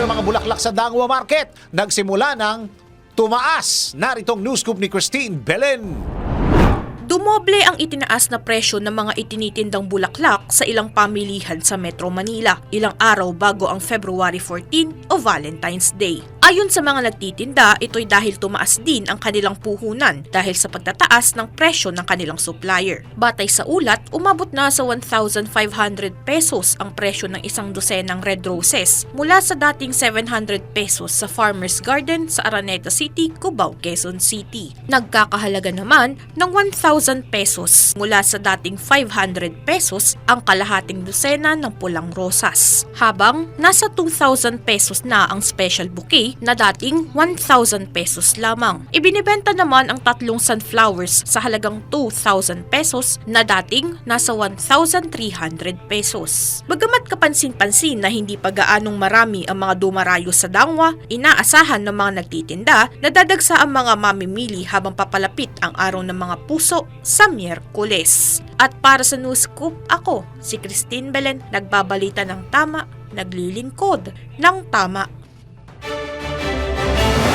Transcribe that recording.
presyo ng mga bulaklak sa Dangwa Market nagsimula ng tumaas. Naritong news scoop ni Christine Belen. Dumoble ang itinaas na presyo ng mga itinitindang bulaklak sa ilang pamilihan sa Metro Manila, ilang araw bago ang February 14 o Valentine's Day. Ayon sa mga nagtitinda, ito'y dahil tumaas din ang kanilang puhunan dahil sa pagtataas ng presyo ng kanilang supplier. Batay sa ulat, umabot na sa 1,500 pesos ang presyo ng isang dosenang red roses mula sa dating 700 pesos sa Farmer's Garden sa Araneta City, Cubao, Quezon City. Nagkakahalaga naman ng 1,000 pesos mula sa dating 500 pesos ang kalahating dosena ng pulang rosas. Habang nasa 2,000 pesos na ang special bouquet na dating 1,000 pesos lamang. Ibinibenta naman ang tatlong sunflowers sa halagang 2,000 pesos na dating nasa 1,300 pesos. Bagamat kapansin-pansin na hindi pa gaanong marami ang mga dumarayo sa dangwa, inaasahan ng mga nagtitinda na dadagsa ang mga mamimili habang papalapit ang araw ng mga puso sa Miyerkules. At para sa News Scoop, ako, si Christine Belen, nagbabalita ng tama, naglilingkod ng tama.